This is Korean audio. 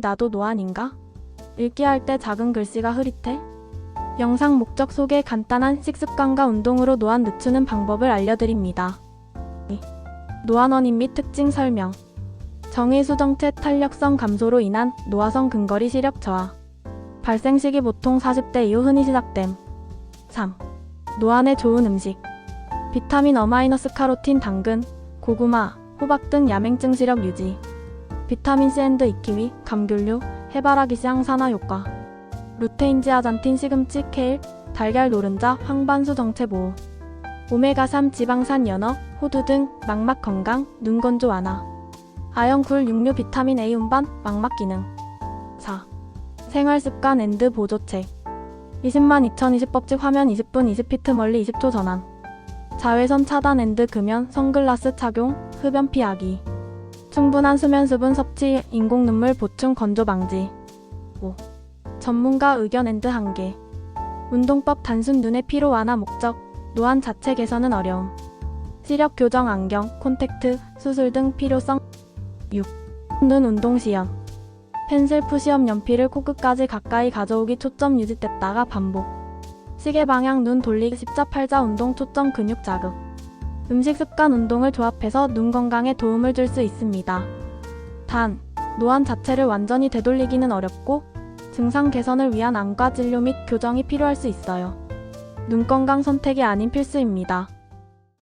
나도 노안인가? 읽기 할 때 작은 글씨가 흐릿해? 영상 목적 소개 간단한 식습관과 운동으로 노안 늦추는 방법을 알려드립니다. 노안 원인 및 특징 설명 정의수 정체 탄력성 감소로 인한 노화성 근거리 시력 저하 발생 시기 보통 40대 이후 흔히 시작됨 3. 노안에 좋은 음식 비타민 어마이너스 카로틴 당근, 고구마, 호박 등 야맹증 시력 유지 비타민 C 앤드 이키위, 감귤류, 해바라기 씨 항산화 효과. 루테인 지아잔틴 시금치, 케일, 달걀 노른자, 황반수 정체 보호. 오메가3 지방산 연어, 호두 등 망막 건강, 눈 건조 완화. 아연 굴 육류 비타민 A 운반, 망막 기능. 4. 생활습관 앤드 보조책 20만 2020 법칙 화면 20분 20피트 멀리 20초 전환. 자외선 차단 앤드 금연 선글라스 착용 흡연 피하기 충분한 수면 수분 섭취 인공 눈물 보충 건조 방지. 5. 전문가 의견 앤드 한계 운동법 단순 눈의 피로 완화 목적 노안 자체 개선은 어려움. 시력 교정 안경 콘택트 수술 등 필요성. 6. 눈 운동 시연. 펜슬 푸시업 연필을 코끝까지 가까이 가져오기 초점 유지됐다가 반복. 시계 방향 눈 돌리기 십자 팔자 운동 초점 근육 자극 음식 습관 운동을 조합해서 눈 건강에 도움을 줄 수 있습니다. 단, 노안 자체를 완전히 되돌리기는 어렵고 증상 개선을 위한 안과 진료 및 교정이 필요할 수 있어요. 눈 건강 선택이 아닌 필수입니다.